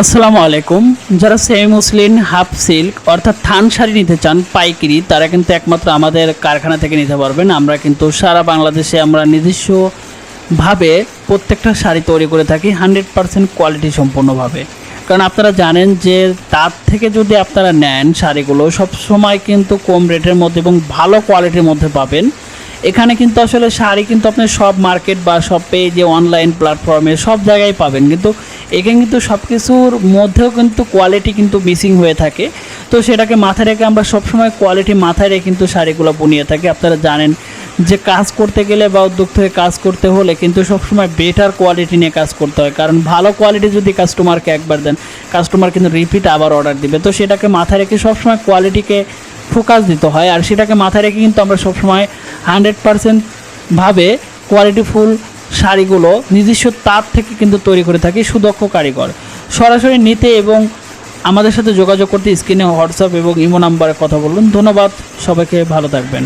আসসালামু আলাইকুম। যারা সেমি মুসলিম হাফ সিল্ক, অর্থাৎ থান শাড়ি নিতে চান, পাইকারি, তারা কিন্তু একমাত্র আমাদের কারখানা থেকে নিতে পারবেন। আমরা কিন্তু সারা বাংলাদেশে আমরা নিজস্বভাবে প্রত্যেকটা শাড়ি তৈরি করে থাকি, হান্ড্রেড পারসেন্ট কোয়ালিটি সম্পূর্ণভাবে। কারণ আপনারা জানেন যে তার থেকে যদি আপনারা নেন শাড়িগুলো সব সময় কিন্তু কম রেটের মধ্যে এবং ভালো কোয়ালিটির মধ্যে পাবেন। এখানে কিন্তু আসলে শাড়ি কিন্তু আপনি সব মার্কেট বা সব পেজে অনলাইন প্ল্যাটফর্মে সব জায়গায় পাবেন। কিন্তু এখানে কিন্তু সব কিছুর মধ্যেও কিন্তু কোয়ালিটি কিন্তু মিসিং হয়ে থাকে। তো সেটাকে মাথায় রেখে আমরা সবসময় কোয়ালিটি মাথায় রেখে কিন্তু শাড়িগুলো বুনিয়ে থাকি। আপনারা জানেন যে কাজ করতে গেলে বা উদ্যোগ থেকে কাজ করতে হলে কিন্তু সবসময় বেটার কোয়ালিটি নিয়ে কাজ করতে হয়। কারণ ভালো কোয়ালিটি যদি কাস্টমারকে একবার দেন কাস্টমার কিন্তু রিপিট আবার অর্ডার দিবে। তো সেটাকে মাথায় রেখে সবসময় কোয়ালিটিকে ফোকাস দিতে হয়। আর সেটাকে মাথায় রেখে কিন্তু আমরা সবসময় হান্ড্রেড পারসেন্ট ভাবে কোয়ালিটিফুল শাড়িগুলো নিজস্ব তার থেকে কিন্তু তৈরি করে থাকি, সুদক্ষ কারিগর। সরাসরি নিতে এবং আমাদের সাথে যোগাযোগ করতে স্ক্রিনে হোয়াটসঅ্যাপ এবং ইমো নাম্বারে কথা বলুন। ধন্যবাদ, সবাইকে ভালো থাকবেন।